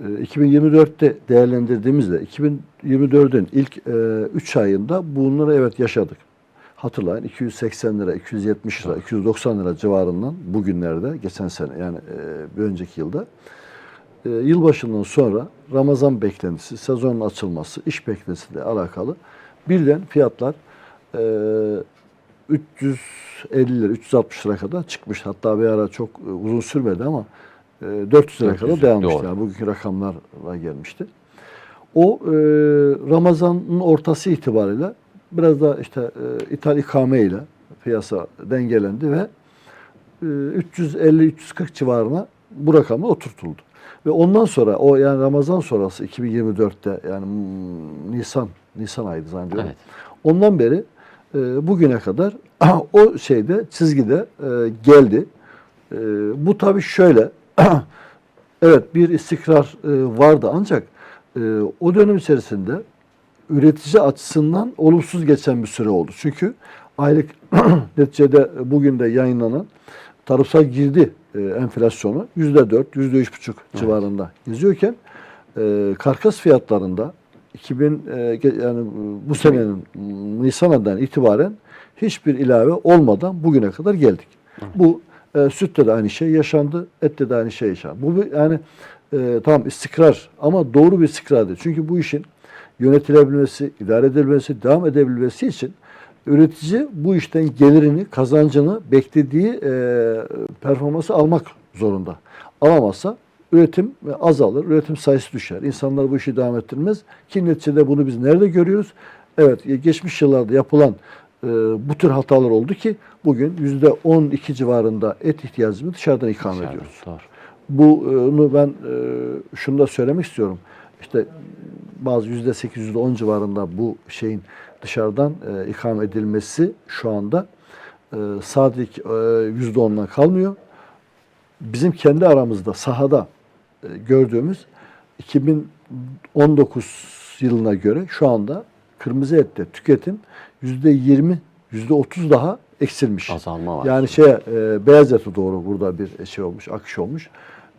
e, 2024'te değerlendirdiğimizde 2024'ün ilk 3 ayında bunları evet yaşadık. Hatırlayın 280 lira, 270 lira, 290 lira civarından bugünlerde geçen sene yani e, bir önceki yılda e, yılbaşından sonra Ramazan beklentisi, sezonun açılması, iş beklentisiyle alakalı birden fiyatlar e, 350 lira, 360 lira kadar çıkmış. Hatta bir ara çok e, uzun sürmedi ama e, 400 lira 400, kadar dayanmıştı. doğru. Bugünkü rakamlarla gelmişti. O e, Ramazan'ın ortası itibariyle biraz da işte e, ithal ikame ile piyasa dengelendi ve e, 350-340 civarına bu rakamla oturtuldu. Ve ondan sonra o yani Ramazan sonrası 2024'te yani hmm, Nisan Nisan ayıydı zannediyorum. Evet. Ondan beri e, bugüne kadar o şeyde çizgide e, geldi. E, bu tabii şöyle evet bir istikrar e, vardı ancak e, o dönem içerisinde üretici açısından olumsuz geçen bir süre oldu. Çünkü aylık neticede bugün de yayınlanan tarımsal girdi e, enflasyonu yüzde dört, yüzde üç buçuk civarında geziyorken e, karkas fiyatlarında 2000 e, yani bu senenin Nisan ayından itibaren hiçbir ilave olmadan bugüne kadar geldik. Bu e, sütte de aynı şey yaşandı, ette de aynı şey yaşandı. Bu yani e, tamam istikrar ama doğru bir istikrar değil. Çünkü bu işin yönetilebilmesi, idare edilmesi, devam edebilmesi için üretici bu işten gelirini, kazancını beklediği e, performansı almak zorunda. Alamazsa üretim azalır, üretim sayısı düşer. İnsanlar bu işi devam ettirmez. Ki neticede bunu biz nerede görüyoruz? Evet, geçmiş yıllarda yapılan e, bu tür hatalar oldu ki bugün yüzde 12 civarında et ihtiyacımızı dışarıdan ikame Dışarıdan, ediyoruz. Doğru. Bunu ben e, şunu da söylemek istiyorum. İşte bazı yüzde sekiz, yüzde on civarında bu şeyin dışarıdan e, ikame edilmesi şu anda e, sadece yüzde ondan kalmıyor. Bizim kendi aramızda sahada e, gördüğümüz 2019 yılına göre şu anda kırmızı ette tüketim yüzde yirmi, yüzde otuz daha eksilmiş. Azalma var. Yani şey e, beyaz ete doğru burada bir şey olmuş, akış olmuş.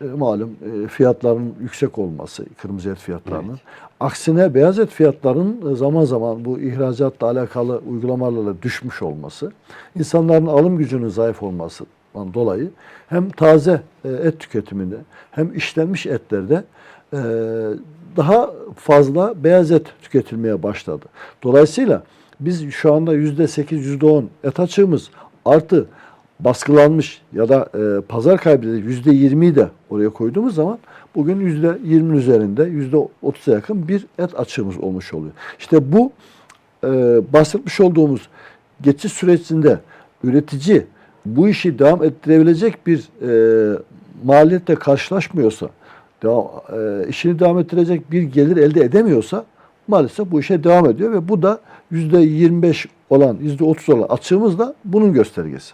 E, malum e, fiyatların yüksek olması, kırmızı et fiyatlarının. Aksine beyaz et fiyatlarının e, zaman zaman bu ihracatla alakalı uygulamalarla düşmüş olması, insanların alım gücünün zayıf olmasından dolayı hem taze e, et tüketiminde hem işlenmiş etlerde e, daha fazla beyaz et tüketilmeye başladı. Dolayısıyla biz şu anda yüzde sekiz, yüzde on et açığımız artı baskılanmış ya da e, pazar kaybedecek yüzde yirmiyi de oraya koyduğumuz zaman bugün yüzde yirminin üzerinde yüzde otuza yakın bir et açığımız olmuş oluyor. İşte bu e, bahsetmiş olduğumuz geçiş sürecinde üretici bu işi devam ettirebilecek bir e, maliyetle karşılaşmıyorsa, devam, e, işini devam ettirecek bir gelir elde edemiyorsa maalesef bu işe devam ediyor ve bu da 25 olan, yüzde 30 olan açığımız da bunun göstergesi.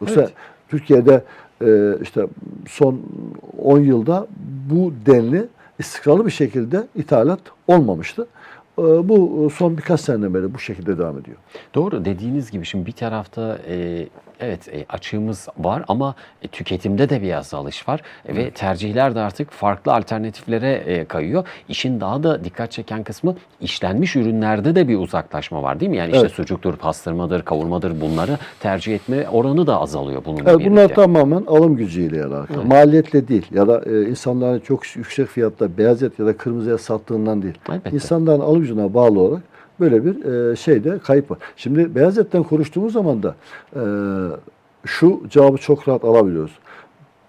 Yoksa Evet. Türkiye'de e, işte son 10 yılda bu denli istikrarlı bir şekilde ithalat olmamıştı. E, bu son birkaç seneden beri bu şekilde devam ediyor. Doğru dediğiniz gibi şimdi bir tarafta e, evet e, açığımız var ama e, tüketimde de bir azalış var E, ve tercihler de artık farklı alternatiflere e, kayıyor. İşin daha da dikkat çeken kısmı işlenmiş ürünlerde de bir uzaklaşma var değil mi? Yani işte Evet. sucuktur, pastırmadır, kavurmadır bunları tercih etme oranı da azalıyor bununla Evet, birlikte. bunlar tamamen alım gücüyle alakalı. Evet. Maliyetle değil ya da e, insanların çok yüksek fiyatta beyaz et ya da kırmızı et sattığından değil. Elbette. İnsanların alım gücüne bağlı olarak böyle bir e, şeyde kayıp var. Şimdi beyaz etten konuştuğumuz zaman da e, şu cevabı çok rahat alabiliyoruz.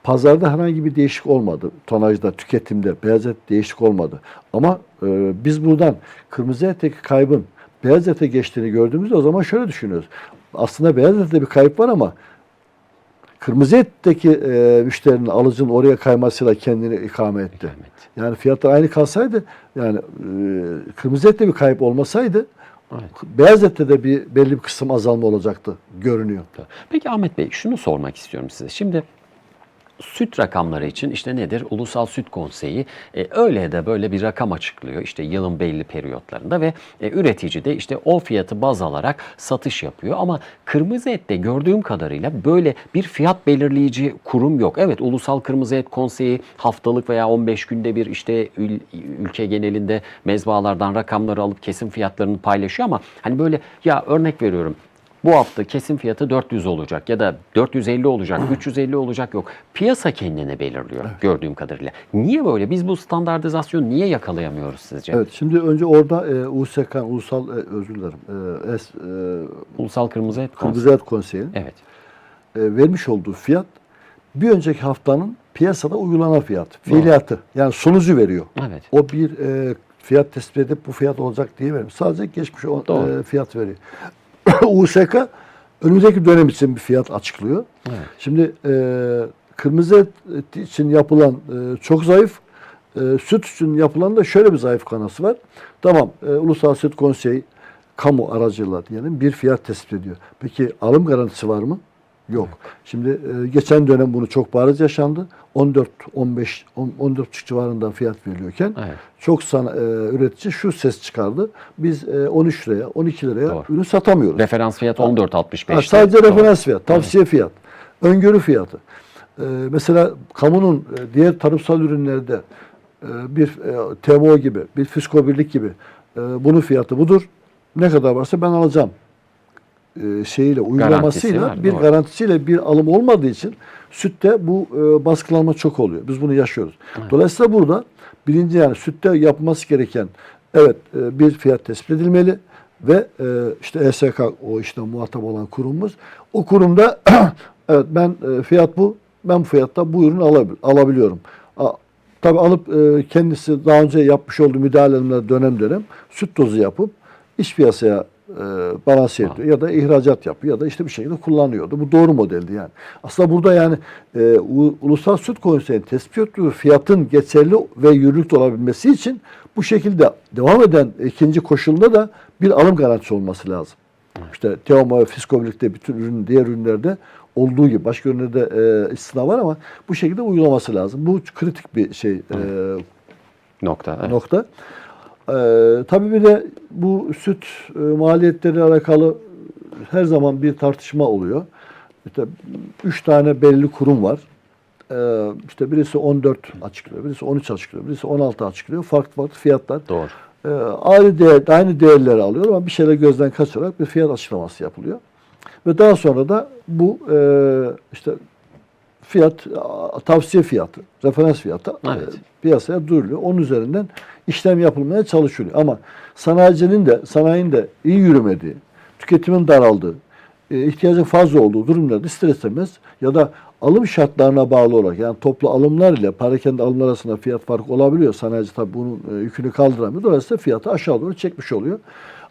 Pazarda herhangi bir değişik olmadı. Tonajda, tüketimde beyaz et değişik olmadı. Ama e, biz buradan kırmızı etteki kaybın beyaz ete geçtiğini gördüğümüzde o zaman şöyle düşünüyoruz. Aslında beyaz ette bir kayıp var ama kırmızı etteki e, müşterinin alıcının oraya kaymasıyla kendini ikame etti. İkame etti. Yani fiyatlar aynı kalsaydı yani e, kırmızı ette bir kayıp olmasaydı Evet. beyaz ette de bir belli bir kısım azalma olacaktı görünüyor. Peki Ahmet Bey şunu sormak istiyorum size. Şimdi süt rakamları için işte nedir? Ulusal Süt Konseyi e, öyle de böyle bir rakam açıklıyor işte yılın belli periyotlarında ve e, üretici de işte o fiyatı baz alarak satış yapıyor. Ama kırmızı ette gördüğüm kadarıyla böyle bir fiyat belirleyici kurum yok. Evet Ulusal Kırmızı Et Konseyi haftalık veya 15 günde bir işte ül- ülke genelinde mezbahalardan rakamları alıp kesim fiyatlarını paylaşıyor ama hani böyle ya örnek veriyorum bu hafta kesim fiyatı 400 olacak ya da 450 olacak, 350 olacak yok. Piyasa kendine belirliyor gördüğüm kadarıyla. Niye böyle? Biz bu standartizasyonu niye yakalayamıyoruz sizce? Evet, şimdi önce orada e, USK, Ulusal, e, özür dilerim, e, es, e, Ulusal Kırmızı Et Konseyi. Kırmızı Et Konseyi'nin Evet. e, vermiş olduğu fiyat bir önceki haftanın piyasada uygulanan fiyat. Fiiliyatı. Yani sonucu veriyor. Evet. O bir e, fiyat tespit edip bu fiyat olacak diye vermiyor. Sadece geçmiş o, Doğru. e, fiyat veriyor. USK önümüzdeki dönem için bir fiyat açıklıyor. Evet. Şimdi e, kırmızı et için yapılan e, çok zayıf, e, süt için yapılan da şöyle bir zayıf kanası var. Tamam, e, Ulusal Süt Konseyi kamu aracılığıyla diyelim bir fiyat tespit ediyor. Peki alım garantisi var mı? Yok. Şimdi e, geçen dönem bunu çok bariz yaşandı. 14 15 10 14 civarında fiyat veriliyorken Evet. çok sana, e, üretici şu ses çıkardı. Biz e, 13 liraya, 12 liraya Doğru. ürün satamıyoruz. Referans fiyat 14.65. Ha, sadece referans fiyat, tavsiye fiyat, öngörü fiyatı. Mesela kamunun e, diğer tarımsal ürünlerde e, bir e, TMO gibi, bir Fisko Birlik gibi e, bunun fiyatı budur. Ne kadar varsa ben alacağım e, şeyiyle, uygulamasıyla, var, bir doğru. garantisiyle bir alım olmadığı için sütte bu e, baskılanma çok oluyor. Biz bunu yaşıyoruz. Dolayısıyla burada birinci yani sütte yapması gereken evet e, bir fiyat tespit edilmeli ve e, işte ESK o işte muhatap olan kurumumuz o kurumda evet ben e, fiyat bu ben bu fiyatta bu ürünü alabil- alabiliyorum. A, tabii alıp e, kendisi daha önce yapmış olduğu müdahalelerle dönem dönem süt dozu yapıp iç piyasaya e, balanse ediyor ya da ihracat yapıyor ya da işte bir şekilde kullanıyordu. Bu doğru modeldi yani. Aslında burada yani e, U- Ulusal Süt Konseyi'nin tespit ettiği fiyatın geçerli ve yürürlükte olabilmesi için bu şekilde devam eden ikinci koşulda da bir alım garantisi olması lazım. İşte Teoma ve Fisko birlikte bütün ürün, diğer ürünlerde olduğu gibi başka ürünlerde e, istisna var ama bu şekilde uygulaması lazım. Bu kritik bir şey e, Nokta. Evet. nokta. Ee, tabii bir de bu süt e, maliyetleri alakalı her zaman bir tartışma oluyor. İşte üç tane belli kurum var. Ee, işte birisi 14 açıklıyor, birisi 13 açıklıyor, birisi 16 açıklıyor. Farklı farklı fiyatlar. Doğru. Ee, aynı değer, aynı değerleri alıyor ama bir şeyler gözden kaçırarak bir fiyat açıklaması yapılıyor. Ve daha sonra da bu e, işte fiyat tavsiye fiyatı, referans fiyatı Evet. e, piyasaya duyuruluyor. Onun üzerinden işlem yapılmaya çalışılıyor. Ama sanayicinin de sanayinin de iyi yürümediği, tüketimin daraldığı, e, ihtiyacın fazla olduğu durumlarda ister istemez ya da alım şartlarına bağlı olarak yani toplu alımlar ile parakende alımlar arasında fiyat farkı olabiliyor. Sanayici tabii bunun e, yükünü kaldıramıyor. Dolayısıyla fiyatı aşağı doğru çekmiş oluyor.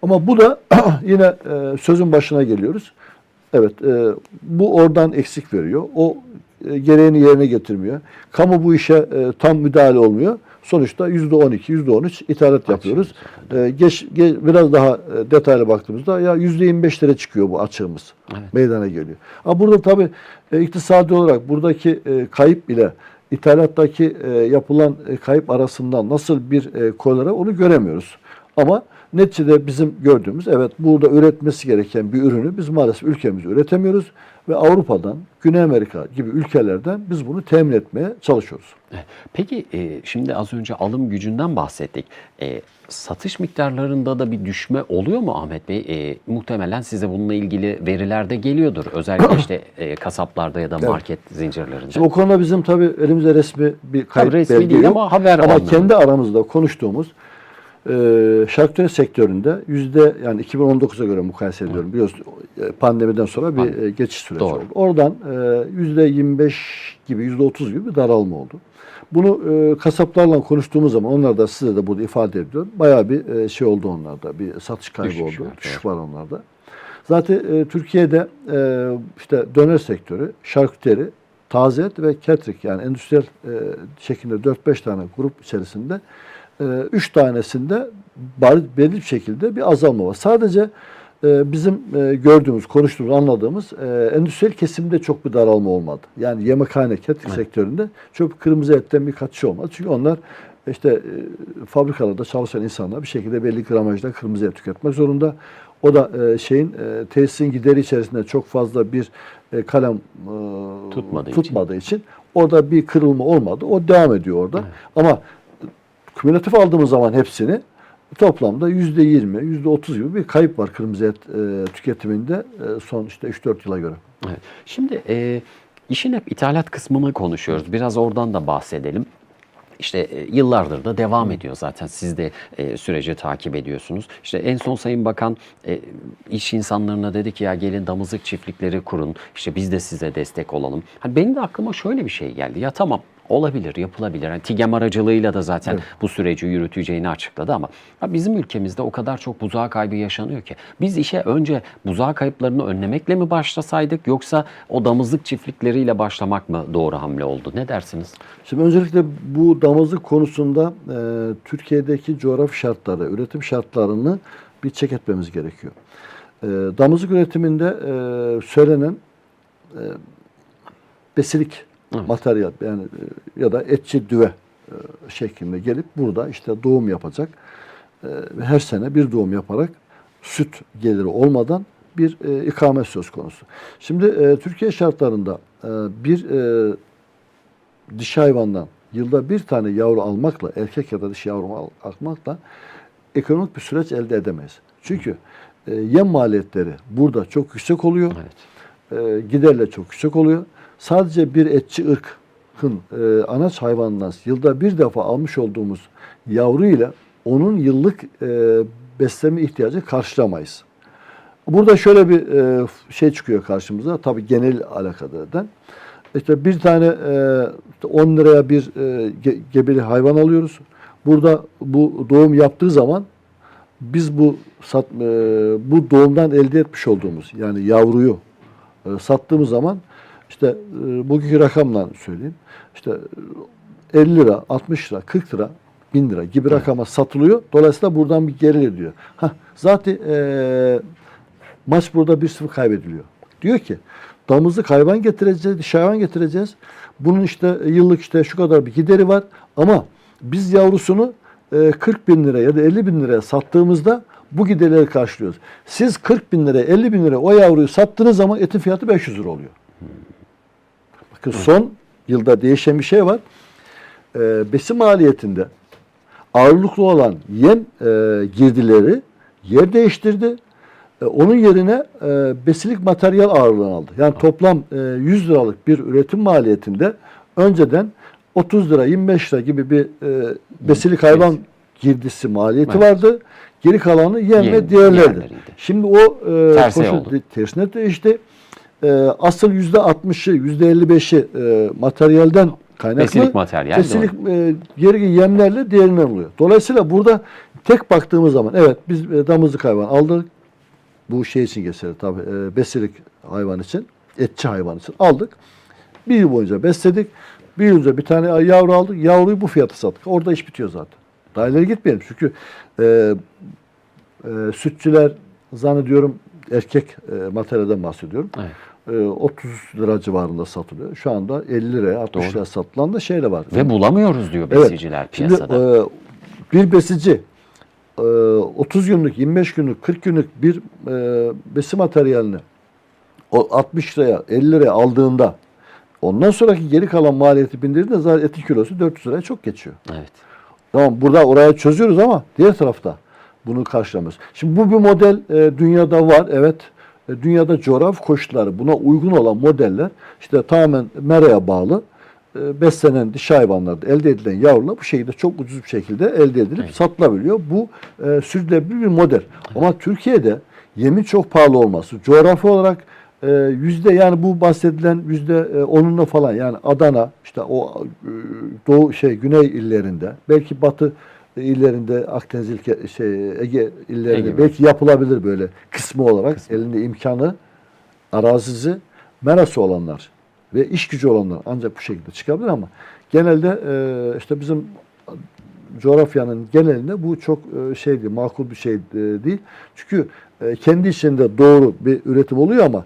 Ama bu da yine sözün başına geliyoruz. Evet, e, bu oradan eksik veriyor. O e, gereğini yerine getirmiyor. Kamu bu işe e, tam müdahale olmuyor. Sonuçta yüzde on iki, yüzde on üç ithalat yapıyoruz. E, geç, ge- biraz daha detaylı baktığımızda ya yüzde yirmi beşlere çıkıyor bu açığımız. Evet. Meydana geliyor. Ama burada tabii e, iktisadi olarak buradaki e, kayıp ile ithalattaki e, yapılan e, kayıp arasından nasıl bir e, onu göremiyoruz. Ama neticede bizim gördüğümüz evet burada üretmesi gereken bir ürünü biz maalesef ülkemizde üretemiyoruz ve Avrupa'dan, Güney Amerika gibi ülkelerden biz bunu temin etmeye çalışıyoruz. Evet. Peki e, şimdi az önce alım gücünden bahsettik. E, satış miktarlarında da bir düşme oluyor mu Ahmet Bey? E, muhtemelen size bununla ilgili veriler de geliyordur. Özellikle işte e, kasaplarda ya da market zincirlerinde. Şimdi o konuda bizim tabii elimizde resmi bir kayıt Tabii resmi belge değil yok. ama haber Ama kendi aramızda konuştuğumuz e, şarküteri sektöründe yüzde yani 2019'a göre mukayese ediyorum. Biliyorsun e, pandemiden sonra bir e, geçiş süreci Doğru. oldu. Oradan e, yüzde 25 gibi yüzde 30 gibi bir daralma oldu. Bunu e, kasaplarla konuştuğumuz zaman onlar da size de burada ifade ediyorum. Bayağı bir e, şey oldu onlarda. Bir satış kaybı Düşüş oldu. var, Düşüş var onlarda. Zaten e, Türkiye'de e, işte döner sektörü, şarküteri, taze et ve catering yani endüstriyel e, şekilde 4-5 tane grup içerisinde 3 tanesinde bariz belli bir şekilde bir azalma var. Sadece e, bizim e, gördüğümüz, konuştuğumuz, anladığımız e, endüstriyel kesimde çok bir daralma olmadı. Yani yemekhane, catering sektöründe çok kırmızı etten bir kaçış olmadı. Çünkü onlar işte fabrikalarda çalışan insanlar bir şekilde belli gramajda kırmızı et tüketmek zorunda. O da şeyin tesisin gideri içerisinde çok fazla bir kalem e, Tutmadığı için. tutmadığı için orada bir kırılma olmadı. O devam ediyor orada. Ama kümülatif aldığımız zaman hepsini toplamda yüzde yirmi, yüzde otuz gibi bir kayıp var kırmızı et e, tüketiminde e, son işte 3-4 yıla göre. Evet. Şimdi e, işin hep ithalat kısmını konuşuyoruz. Biraz oradan da bahsedelim. İşte e, yıllardır da devam ediyor zaten. Siz de e, süreci takip ediyorsunuz. İşte en son Sayın Bakan e, iş insanlarına dedi ki ya gelin damızlık çiftlikleri kurun. İşte biz de size destek olalım. Hani benim de aklıma şöyle bir şey geldi. Ya tamam olabilir, yapılabilir. Yani TİGEM aracılığıyla da zaten bu süreci yürüteceğini açıkladı ama bizim ülkemizde o kadar çok buzağı kaybı yaşanıyor ki. Biz işe önce buzağı kayıplarını önlemekle mi başlasaydık yoksa o damızlık çiftlikleriyle başlamak mı doğru hamle oldu? Ne dersiniz? Şimdi öncelikle bu damızlık konusunda e, Türkiye'deki coğrafi şartları, üretim şartlarını bir çek etmemiz gerekiyor. E, damızlık üretiminde e, söylenen e, besilik Evet. materyal yani e, ya da etçi düve e, şeklinde gelip burada işte doğum yapacak e, ve her sene bir doğum yaparak süt geliri olmadan bir e, ikamet söz konusu. Şimdi e, Türkiye şartlarında e, bir e, dişi hayvandan yılda bir tane yavru almakla, erkek ya da dişi yavru al- almakla ekonomik bir süreç elde edemeyiz. Çünkü e, yem maliyetleri burada çok yüksek oluyor. Evet. E, giderle çok yüksek oluyor. Sadece bir etçi ırkın e, anaç hayvanından yılda bir defa almış olduğumuz yavru ile onun yıllık e, besleme ihtiyacı karşılamayız. Burada şöyle bir e, şey çıkıyor karşımıza. Tabii genel alakadardan. İşte bir tane e, 10 liraya bir e, ge- gebeli hayvan alıyoruz. Burada bu doğum yaptığı zaman biz bu sat, e, bu doğumdan elde etmiş olduğumuz yani yavruyu e, sattığımız zaman işte e, bugünkü rakamla söyleyeyim. İşte e, 50 lira, 60 lira, 40 lira, 1000 lira gibi rakama satılıyor. Dolayısıyla buradan bir gelir diyor. Hah, zaten e, maç burada 1-0 kaybediliyor. Diyor ki damızlık hayvan getireceğiz, hayvan getireceğiz. Bunun işte yıllık işte şu kadar bir gideri var ama biz yavrusunu e, 40 bin lira ya da 50 bin liraya sattığımızda bu giderleri karşılıyoruz. Siz 40 bin liraya 50 bin liraya o yavruyu sattığınız zaman etin fiyatı 500 lira oluyor. Bakın son yılda değişen bir şey var. E, besin maliyetinde ağırlıklı olan yem e, girdileri yer değiştirdi. E, onun yerine e, besilik materyal ağırlığını aldı. Yani toplam e, 100 liralık bir üretim maliyetinde önceden 30 lira 25 lira gibi bir e, besilik hayvan girdisi maliyeti Evet. vardı. Geri kalanı yem ve diğerlerdi. Şimdi o e, Tersi koşul oldu. tersine değişti. E, asıl yüzde 60'ı, yüzde 55'i e, materyalden kaynaklı. Besilik materyal, Besilik e, geri yemlerle diğerinden oluyor. Dolayısıyla burada tek baktığımız zaman evet biz e, damızlık hayvan aldık. Bu şey için geçerli tabii. E, besilik hayvan için, etçi hayvan için aldık. Bir yıl boyunca besledik. Bir yıl önce bir tane yavru aldık. Yavruyu bu fiyata sattık. Orada iş bitiyor zaten. Daha ileri gitmeyelim. Çünkü e, e, sütçüler zannediyorum erkek e, materyalden bahsediyorum. Evet. E, 30 lira civarında satılıyor. Şu anda 50 liraya 60 Doğru. liraya satılan da şeyle var. Ve bulamıyoruz diyor Evet. besiciler Şimdi piyasada. e, bir besici e, 30 günlük, 25 günlük, 40 günlük bir e, besin materyalini o 60 liraya, 50 liraya aldığında ondan sonraki geri kalan maliyeti bindirdiğinde zaten etin kilosu 400 liraya çok geçiyor. evet. Tamam burada oraya çözüyoruz ama diğer tarafta bunu karşılamıyoruz. Şimdi bu bir model e, dünyada var. Evet. E, dünyada coğrafi koşulları buna uygun olan modeller işte tamamen meraya bağlı e, beslenen dişi hayvanlarda elde edilen yavrular bu şekilde çok ucuz bir şekilde elde edilip Evet. satılabiliyor. Bu e, sürdürülebilir bir model. Ama Türkiye'de yemin çok pahalı olması, coğrafi olarak e, yüzde yani bu bahsedilen yüzde e, onunla falan yani Adana işte o e, doğu şey güney illerinde belki batı illerinde Akdeniz ilke, şey Ege illerinde Ege belki yapılabilir böyle kısmı olarak. Elinde imkanı arazisi merası olanlar ve iş gücü olanlar ancak bu şekilde çıkabilir ama genelde e, işte bizim coğrafyanın genelinde bu çok e, şey değil, makul bir şey e, değil. Çünkü e, kendi içinde doğru bir üretim oluyor ama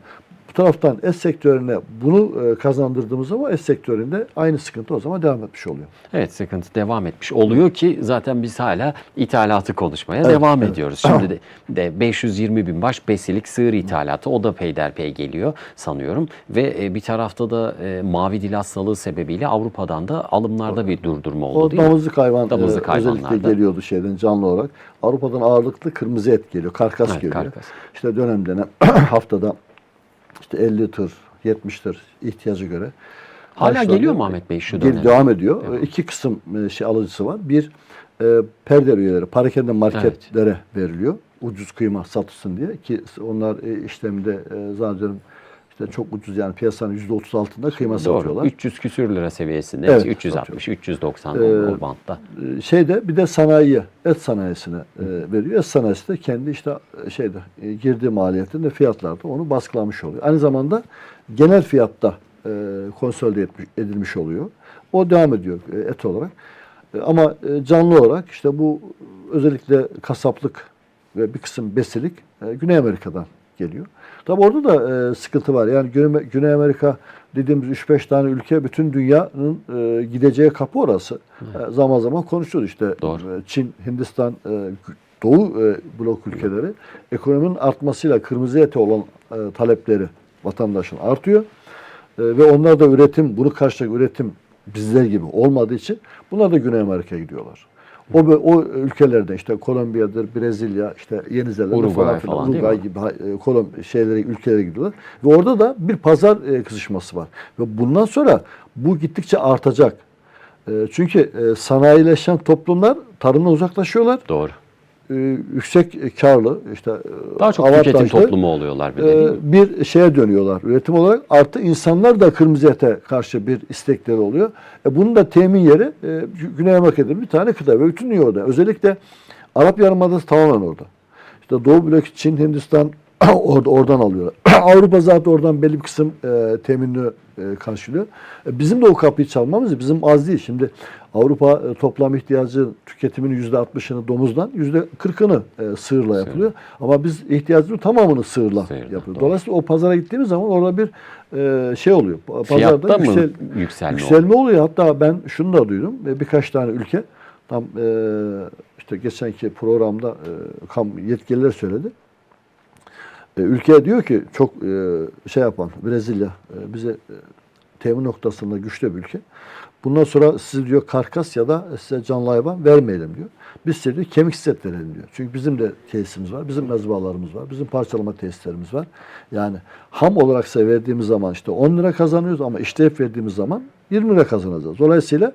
bu taraftan es sektörüne bunu e, kazandırdığımız zaman es sektöründe aynı sıkıntı o zaman devam etmiş oluyor. Evet sıkıntı devam etmiş oluyor ki zaten biz hala ithalatı konuşmaya Evet, devam evet. ediyoruz. Şimdi de, de 520 bin baş besilik sığır ithalatı o da peyderpey geliyor sanıyorum. Ve e, bir tarafta da e, mavi dil hastalığı sebebiyle Avrupa'dan da alımlarda bir durdurma oldu O değil mi? damızlık hayvan Damızlık e, özellikle geliyordu şeyden canlı olarak. Avrupa'dan ağırlıklı kırmızı et geliyor, karkas Evet, geliyor. karkas. İşte dönem dönem haftada işte 50 tır, 70 tır ihtiyacı göre. Hala geliyor mu Ahmet Bey şu Gel- dönem? Devam ediyor. E, İki kısım e, şey alıcısı var. Bir e, perde üyeleri, parakende marketlere veriliyor. Ucuz kıyma satılsın diye ki onlar e, işlemde e, zannediyorum işte çok ucuz yani piyasanın %30 altında kıyma Doğru. satıyorlar. 300 küsür lira seviyesinde. Evet, 360, 390 Ee, o bantta. E, şeyde bir de sanayiye, et sanayisine e, veriyor. Et sanayisi de kendi işte e, şeyde e, girdiği maliyetinde fiyatlarda onu baskılamış oluyor. Aynı zamanda genel fiyatta e, konsolide edilmiş oluyor. O devam ediyor e, et olarak. E, ama e, canlı olarak işte bu özellikle kasaplık ve bir kısım besilik e, Güney Amerika'dan geliyor. Tabi orada da e, sıkıntı var. Yani Güney, Güney Amerika dediğimiz 3-5 tane ülke bütün dünyanın e, gideceği kapı orası. E, zaman zaman konuşuyoruz işte Doğru. e, Çin, Hindistan, e, Doğu e, blok ülkeleri ekonominin artmasıyla kırmızı ete olan e, talepleri vatandaşın artıyor. E, ve onlar da üretim, bunu karşılayacak üretim bizler gibi olmadığı için bunlar da Güney Amerika'ya gidiyorlar. O, o ülkelerde işte Kolombiya'dır, Brezilya, işte Yeni Zelanda Uruguay falan filan, falan Uruguay gibi e, Kolom şeylere ülkelere gidiyorlar. Ve orada da bir pazar e, kızışması var. Ve bundan sonra bu gittikçe artacak. E, çünkü sanayileşen toplumlar tarımdan uzaklaşıyorlar. Doğru. E, yüksek karlı işte e, Daha çok tüketim toplumu oluyorlar bir de e, bir şeye dönüyorlar üretim olarak. Artı insanlar da kırmızı ete karşı bir istekleri oluyor. E, bunun da temin yeri e, Güney Amerika'da bir tane kıta ve bütün dünya orada. Özellikle Arap Yarımadası tamamen orada. İşte Doğu blok Çin, Hindistan orada oradan alıyorlar. Avrupa zaten oradan belli bir kısım e, teminini e, karşılıyor. E, bizim de o kapıyı çalmamız bizim az değil. Şimdi Avrupa e, toplam ihtiyacı tüketiminin yüzde 60'ını domuzdan, yüzde 40'ını e, sığırla yapılıyor. Ama biz ihtiyacımızın tamamını sığırla Sığırla, yapıyoruz. Dolayısıyla o pazara gittiğimiz zaman orada bir e, şey oluyor. Pa- Fiyatta Pazarda mı yüksel, yükselme yükselme oluyor. Hatta ben şunu da duydum. E, Birkaç tane ülke tam e, işte geçenki programda e, kam yetkililer söyledi. E, ülke diyor ki çok e, şey yapan Brezilya e, bize temin noktasında güçlü bir ülke. Bundan sonra siz diyor karkas ya da size canlı hayvan vermeyelim diyor. Biz size diyor kemik set verelim diyor. Çünkü bizim de tesisimiz var, bizim mezbahalarımız var, bizim parçalama tesislerimiz var. Yani ham olarak size verdiğimiz zaman işte 10 lira kazanıyoruz ama işleyip verdiğimiz zaman 20 lira kazanacağız. Dolayısıyla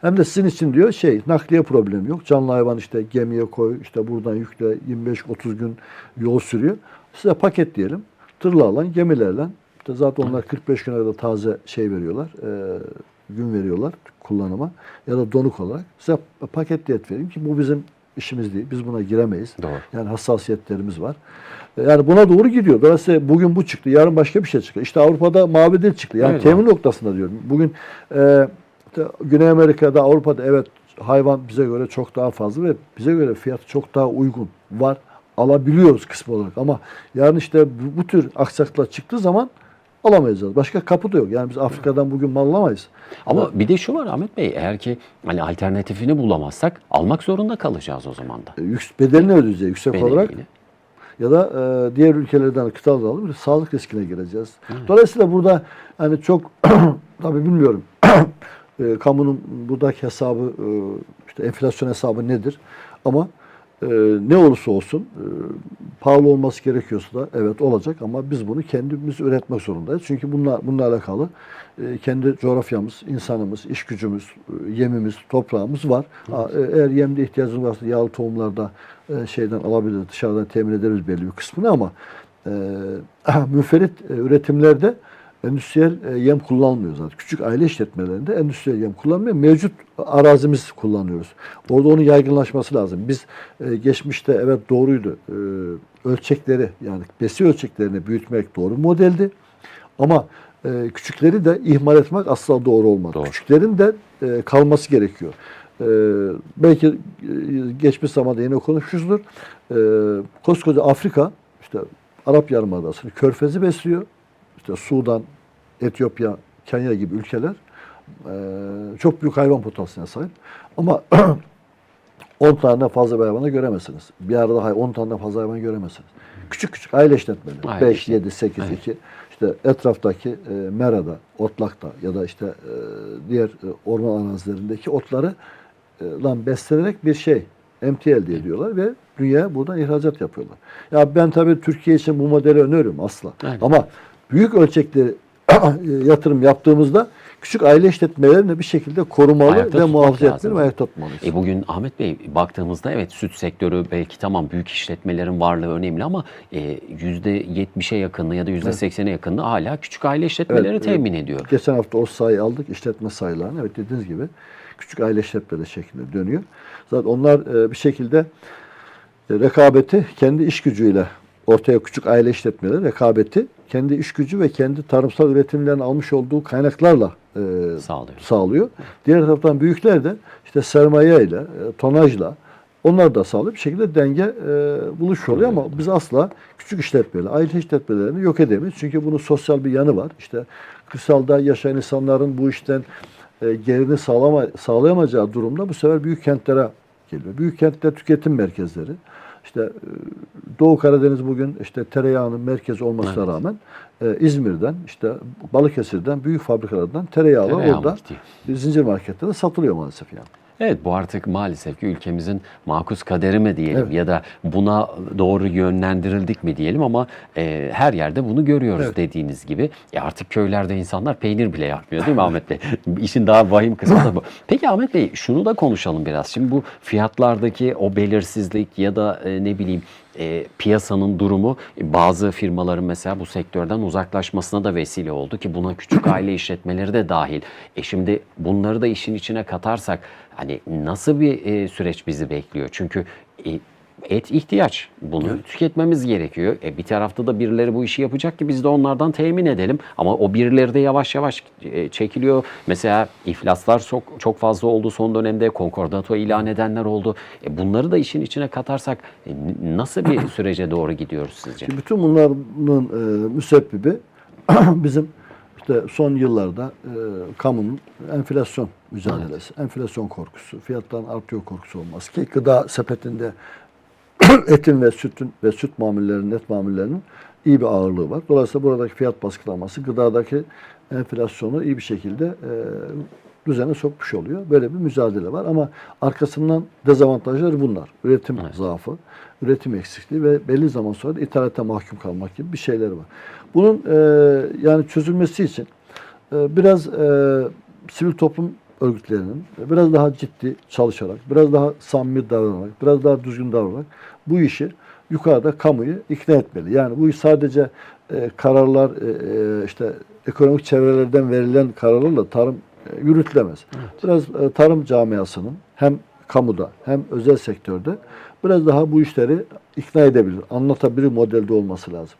hem de sizin için diyor şey nakliye problemi yok. Canlı hayvan işte gemiye koy, işte buradan yükle 25-30 gün yol sürüyor. Size paket diyelim. Tırla alan gemilerle işte zaten onlar 45 güne kadar taze şey veriyorlar. e, gün veriyorlar kullanıma ya da donuk olarak. Size paketli et vereyim ki bu bizim işimiz değil. Biz buna giremeyiz. Doğru. Yani hassasiyetlerimiz var. E, Yani buna doğru gidiyor. Dolayısıyla bugün bu çıktı. Yarın başka bir şey çıktı. İşte Avrupa'da mavi dil çıktı. Yani Evet, temin noktasında diyorum. Bugün e, Güney Amerika'da, Avrupa'da evet hayvan bize göre çok daha fazla ve bize göre fiyatı çok daha uygun var. Alabiliyoruz kısmı olarak ama yarın işte bu, bu tür aksaklıklar çıktığı zaman alamayacağız. Başka kapı da yok. Yani biz Afrika'dan bugün mal alamayız. Ama bir de şu var Ahmet Bey eğer ki hani alternatifini bulamazsak almak zorunda kalacağız o zaman da. E, yük- bedelini ödeyeceğiz yüksek olarak. Bedeliyle. ya da e, diğer ülkelerden kıtalar alıp sağlık riskine gireceğiz. Dolayısıyla burada hani çok tabii bilmiyorum e, kamunun buradaki hesabı e, işte enflasyon hesabı nedir ama e, ne olursa olsun e, pahalı olması gerekiyorsa da evet olacak ama biz bunu kendimiz üretmek zorundayız. Çünkü bununla, bununla alakalı e, kendi coğrafyamız, insanımız, iş gücümüz, e, yemimiz, toprağımız var. Ha, e, eğer yemde ihtiyacımız varsa yağlı tohumlarda e, şeyden alabiliriz, dışarıdan temin ederiz belli bir kısmını ama e, müferit e, üretimlerde endüstriyel e, yem kullanmıyor zaten. Küçük aile işletmelerinde endüstriyel yem kullanmıyor. Mevcut arazimiz kullanıyoruz. Orada onun yaygınlaşması lazım. Biz e, geçmişte evet doğruydu. E, ölçekleri yani besi ölçeklerini büyütmek doğru modeldi. Ama küçükleri de ihmal etmek asla doğru olmadı. Doğru. Küçüklerin de kalması gerekiyor. Ee, belki geçmiş zamanda yine konuşmuşuzdur. Ee, koskoca Afrika işte Arap Yarımadası'nı körfezi besliyor. İşte Sudan, Etiyopya, Kenya gibi ülkeler e, çok büyük hayvan potansiyeline sahip. Ama 10 tane fazla bir hayvanı göremezsiniz. Bir arada hay- 10 tane fazla hayvan göremezsiniz. Küçük küçük aile işletmeleri. Aile 5, işletme. 7, 8, Evet. 2. İşte etraftaki e, merada, otlakta ya da işte e, diğer e, orman arazilerindeki otları e, lan beslenerek bir şey emtia elde ediyorlar ve dünyaya buradan ihracat yapıyorlar. Ya ben tabii Türkiye için bu modeli öneriyorum asla. Evet. Ama büyük ölçekli yatırım yaptığımızda küçük aile işletmelerini bir şekilde korumalı Ayakta ve muhafaza etmeli ve ayakta tutmalıyız. E bugün Ahmet Bey baktığımızda evet süt sektörü belki tamam büyük işletmelerin varlığı önemli ama e, %70'e yakınlığı ya da %80'e yakınlığı hala küçük aile işletmeleri Evet, temin ediyor. Geçen hafta o sayı aldık, işletme sayılarını. Evet dediğiniz gibi küçük aile işletmeleri şeklinde dönüyor. Zaten onlar e, bir şekilde e, rekabeti kendi iş gücüyle ortaya küçük aile işletmeleri rekabeti kendi iş gücü ve kendi tarımsal üretimlerini almış olduğu kaynaklarla e, Sağlıyor. sağlıyor. Diğer taraftan büyükler de işte sermaye ile, e, tonajla onlar da sağlıyor. Bir şekilde denge e, buluşuyor oluyor ama biz asla küçük işletmeleri, aile işletmelerini yok edemeyiz. Çünkü bunun sosyal bir yanı var. İşte kırsalda yaşayan insanların bu işten e, gelirini sağlama, sağlayamayacağı durumda bu sefer büyük kentlere geliyor. Büyük kentler tüketim merkezleri. İşte e, Doğu Karadeniz bugün işte tereyağının merkezi olmasına Evet. rağmen e, İzmir'den işte Balıkesir'den büyük fabrikalardan tereyağlar Tereyağı orada bir zincir marketlerde satılıyor maalesef yani. Evet bu artık maalesef ki ülkemizin makus kaderi mi diyelim Evet. ya da buna doğru yönlendirildik mi diyelim ama e, her yerde bunu görüyoruz Evet. dediğiniz gibi. E artık köylerde insanlar peynir bile yapmıyor değil mi Ahmet Bey? İşin daha vahim kısmı da bu. Peki Ahmet Bey şunu da konuşalım biraz. Şimdi bu fiyatlardaki o belirsizlik ya da e, ne bileyim e, piyasanın durumu e, bazı firmaların mesela bu sektörden uzaklaşmasına da vesile oldu ki buna küçük aile işletmeleri de dahil. E şimdi bunları da işin içine katarsak hani nasıl bir e, süreç bizi bekliyor? Çünkü e, et ihtiyaç. Bunu tüketmemiz gerekiyor. E, bir tarafta da birileri bu işi yapacak ki biz de onlardan temin edelim. Ama o birileri de yavaş yavaş e, çekiliyor. Mesela iflaslar çok çok fazla oldu son dönemde. Konkordato ilan edenler oldu. E, bunları da işin içine katarsak e, nasıl bir sürece doğru gidiyoruz sizce? Şimdi bütün bunların e, müsebbibi bizim işte son yıllarda e, kamunun enflasyon mücadelesi, enflasyon korkusu, fiyatların artıyor korkusu olması ki gıda sepetinde etin ve sütün ve süt mamullerinin, et mamullerinin iyi bir ağırlığı var. Dolayısıyla buradaki fiyat baskılaması gıdadaki enflasyonu iyi bir şekilde e, düzene sokmuş oluyor. Böyle bir mücadele var ama arkasından dezavantajları bunlar. Üretim zaafı, üretim eksikliği ve belli zaman sonra da ithalata mahkum kalmak gibi bir şeyler var. Bunun e, yani çözülmesi için e, biraz e, sivil toplum örgütlerinin biraz daha ciddi çalışarak, biraz daha samimi davranarak, biraz daha düzgün davranarak bu işi yukarıda kamuyu ikna etmeli. Yani bu iş sadece e, kararlar e, e, işte ekonomik çevrelerden verilen kararlarla tarım e, yürütülemez. Biraz e, tarım camiasının hem kamuda hem özel sektörde biraz daha bu işleri ikna edebilir, anlatabilir modelde olması lazım.